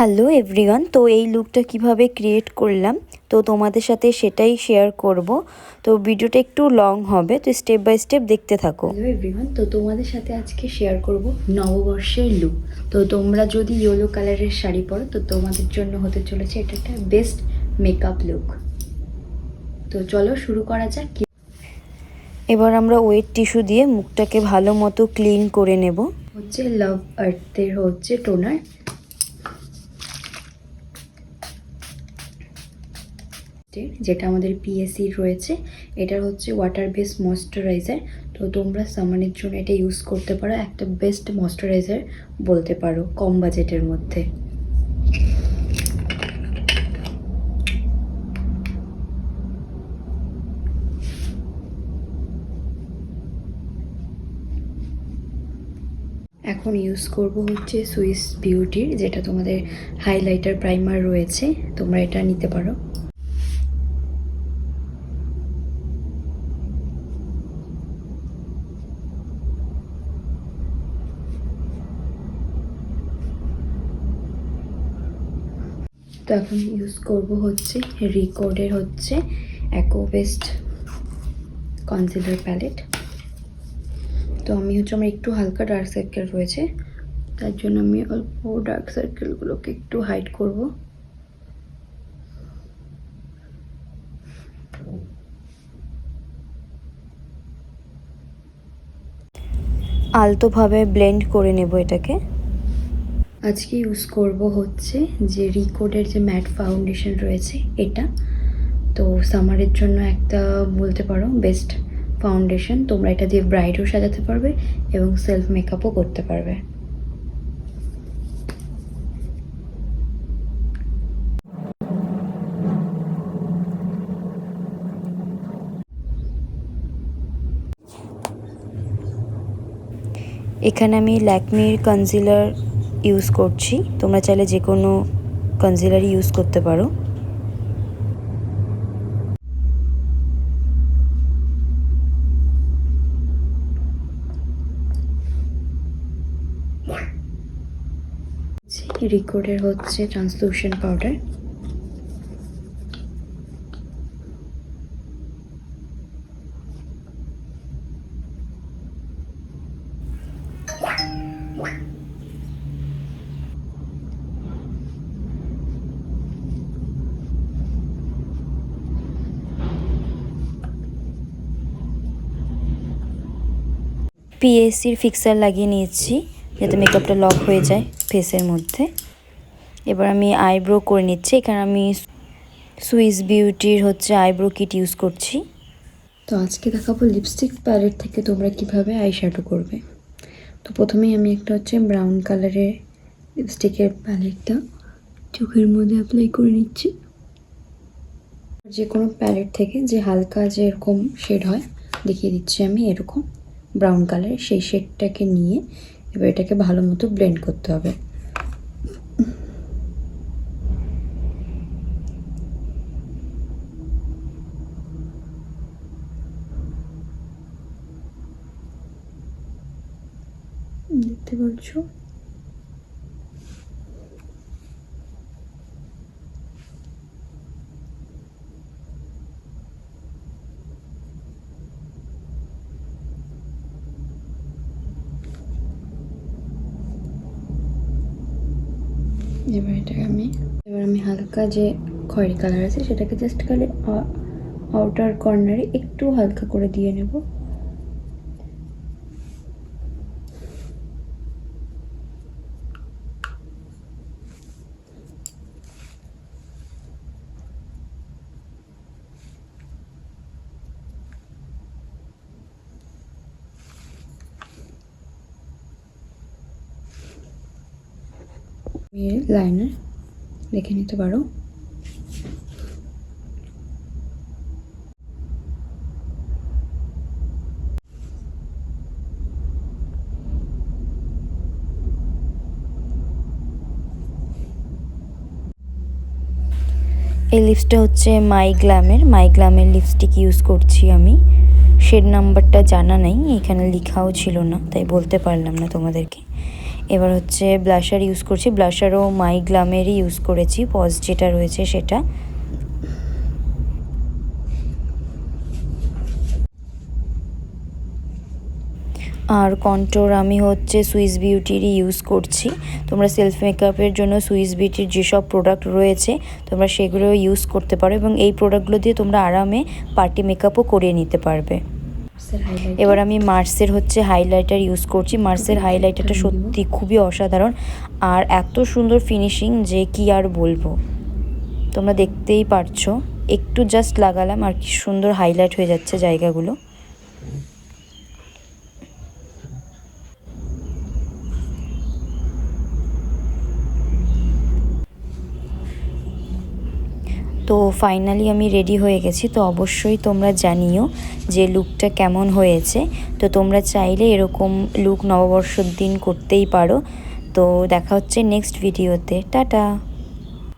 Hello everyone তো এই লুকটা কীভাবে ক্রিয়েট করলাম? তো তোমাদের সাথে সেটাই শেয়ার করব। তো ভিডিওটা একটু লং হবে তো স্টেপ বাই স্টেপ দেখতে থাকো। হ্যালো এভরিওয়ান তো তোমাদের সাথে আজকে শেয়ার করব নববর্ষের লুক তো তোমরা যদি ইয়েলো কালারের শাড়ি পরো তো তোমাদের জন্য হতে চলেছে এটা একটা বেস্ট মেকআপ লুক তো চলো শুরু করা যাক এবার আমরা ওয়েট টিস্যু দিয়ে মুখটাকে ভালো মতো ক্লিন করে নেব। হচ্ছে লাভ আর্থের হচ্ছে টোনার যেটা আমাদের পিএসসি রয়েছে এটা হচ্ছে ওয়াটার বেস ময়শ্চারাইজার তো তোমরা সামানের জন্য এটা ইউজ করতে পারো, একটা বেস্ট ময়শ্চারাইজার বলতে পারো, কম বাজেটের মধ্যে। এখন ইউজ করব হচ্ছে সুইস বিউটির যেটা তোমাদের হাইলাইটার প্রাইমার রয়েছে, তোমরা এটা নিতে পারো। তো এখন ইউজ করব হচ্ছে রিকর্ডের হচ্ছে অ্যাকোবেস্ট কনসিলার প্যালেট তো আমি হচ্ছে আমার একটু হালকা ডার্ক সার্কেল রয়েছে, তার জন্য আমি অল্প ডার্ক সার্কেলগুলোকে একটু হাইড করব। আলতোভাবে ব্লেন্ড করে নেব এটাকে। আজকে ইউজ করব হচ্ছে যে রিকোডের যে ম্যাট ফাউন্ডেশন রয়েছে, এটা। তো সামারের জন্য একটা বলতে পারো বেস্ট ফাউন্ডেশন তোমরা এটা দিয়ে ব্রাইডও সাজাতে পারবে এবং সেলফ মেকআপও করতে পারবে। এখানে আমি ল্যাকমির কনজিলার ইউজ করছি। তোমরা চাইলে যে কোনো কনজিলারই ইউজ করতে পারো। রিকোডের হচ্ছে ট্রান্সলুশন পাউডার পিএসসির ফিক্সার লাগিয়ে নিয়েছি যাতে মেকআপটা লক হয়ে যায় ফেসের মধ্যে। এবার আমি আইব্রো করে নিচ্ছি। এখানে আমি সুইস বিউটির হচ্ছে আইব্রো কিট ইউজ করছি। তো আজকে দেখাবো লিপস্টিক প্যালেট থেকে তোমরা কীভাবে আই শ্যাডো করবে। তো প্রথমেই আমি একটা হচ্ছে ব্রাউন কালারের লিপস্টিকের প্যালেটটা চোখের মধ্যে অ্যাপ্লাই করে নিচ্ছি। যে কোনো প্যালেট থেকে যে হালকা যে এরকম শেড হয়, দেখিয়ে দিচ্ছি আমি এরকম। ব্রাউন কালার সেই শেডটাকে নিয়ে এবার এটাকে ভালো মতো ব্লেন্ড করতে হবে। দেখতে পাচ্ছ? এবার এটাকে আমি, এবার আমি হালকা যে খয়েরি কালার আছে সেটাকে জাস্ট খালি আউটার কর্নারে একটু হালকা করে দিয়ে নেব। লাইনার দেখে নিতে পারো। এই লিপসটা হচ্ছে মাই গ্ল্যামের মাই গ্ল্যামের লিপস্টিক ইউজ করছি আমি। শেড নাম্বারটা জানা নেই, এখানে লেখাও ছিল না, তাই বলতে পারলাম না তোমাদেরকে। এবার হচ্ছে ব্লাশার ইউজ করছি। ব্লাশারও মাই গ্লামেরই ইউজ করেছি পজ যেটা রয়েছে সেটা। আর কন্ট্রোর আমি হচ্ছে সুইস বিউটিরই ইউজ করছি। তোমরা সেলফ মেকআপের জন্য সুইস বিউটির যেসব প্রোডাক্ট রয়েছে, তোমরা সেগুলো ইউজ করতে পারো এবং এই প্রোডাক্টগুলো দিয়ে তোমরা আরামে পার্টি মেকআপও করিয়ে নিতে পারবে। এবার আমি মার্সের হচ্ছে হাইলাইটার ইউজ করছি। মার্সের হাইলাইটারটা সত্যি খুবই অসাধারণ। আর এত সুন্দর ফিনিশিং যে কি আর বলব। তোমরা দেখতেই পারছ। একটু জাস্ট লাগালাম আর কি সুন্দর হাইলাইট হয়ে যাচ্ছে জায়গাগুলো। তো ফাইনালি আমি রেডি হয়ে গেছি, তো অবশ্যই তোমরা জানিও যে লুকটা কেমন হয়েছে। তো তোমরা চাইলে এরকম লুক নববর্ষর দিন করতেই পারো। তো দেখা হচ্ছে নেক্সট ভিডিওতে টাটা!